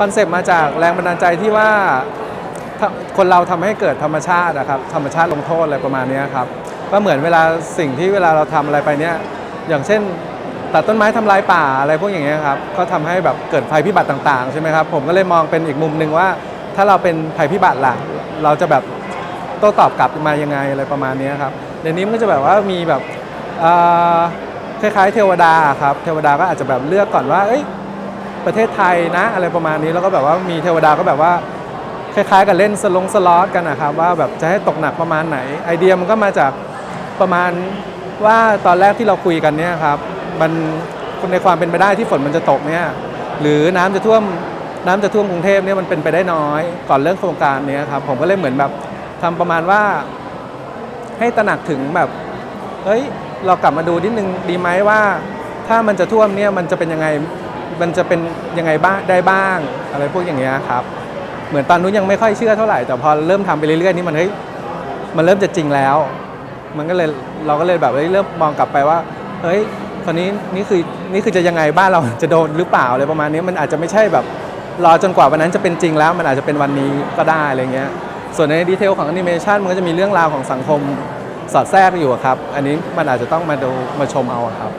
คอนเซปต์มาจากแรงบันดาลใจที่ว่าคนเราทำให้เกิดธรรมชาตินะครับธรรมชาติลงโทษอะไรประมาณนี้ครับก็เหมือนเวลาสิ่งที่เวลาเราทำอะไรไปเนี้ยอย่างเช่นตัดต้นไม้ทำลายป่าอะไรพวกอย่างเงี้ยครับก็ทำให้แบบเกิดภัยพิบัติต่างๆใช่ไหมครับผมก็เลยมองเป็นอีกมุมหนึ่งว่า ถ้าเราเป็นภัยพิบัติล่ะเราจะแบบโต้ตอบกลับมายังไงอะไรประมาณนี้ครับเดี๋ยวนี้มันก็จะแบบว่ามีแบบคล้ายๆเทวดาครับเทวดาก็อาจจะแบบเลือกก่อนว่าเอ้ย ประเทศไทยนะ อะไรประมาณนี้แล้วก็แบบว่ามีเทวดาก็แบบว่าคล้ายๆ กับเล่นสลงสล็อตกันนะครับว่าแบบจะให้ตกหนักประมาณไหน ไอเดียมันก็มาจากประมาณว่าตอนแรกที่เราคุยกันเนี่ยครับมันในความเป็นไปได้ที่ฝนมันจะตกเนี่ยหรือน้ำจะท่วมน้ำจะท่วมกรุงเทพเนี่ยมันเป็นไปได้น้อยก่อนเรื่องโครงการเนี้ยครับผมก็เลยเหมือนแบบทำประมาณว่าให้ตระหนักถึงแบบเฮ้ยเรากลับมาดูนิดนึงดีไหมว่า ถ้ามันจะท่วมเนี่ยมันจะเป็นยังไง มันจะเป็นยังไงบ้างได้บ้าง อะไรพวกอย่างเงี้ยครับ เหมือนตอนนู้นยังไม่ค่อยเชื่อเท่าไหร่แต่พอเริ่มทำไปเรื่อยๆนี่มันเฮ้ยมันเริ่มจะจริงแล้ว มันก็เลยเราก็เลยแบบเฮ้ยเริ่มมองกลับไปว่าเฮ้ยคราวนี้นี่คือนี่คือจะยังไงบ้านเราจะโดนหรือเปล่าอะไรประมาณนี้มันอาจจะไม่ใช่แบบรอจนกว่าวันนั้นจะเป็นจริงแล้ว มันอาจจะเป็นวันนี้ก็ได้อะไรเงี้ยส่วนในดีเทลของแอนิเมชันมันก็จะมีเรื่องราวของสังคมสอดแทรกอยู่ครับ อันนี้มันอาจจะต้องมาดูมาชมเอาครับ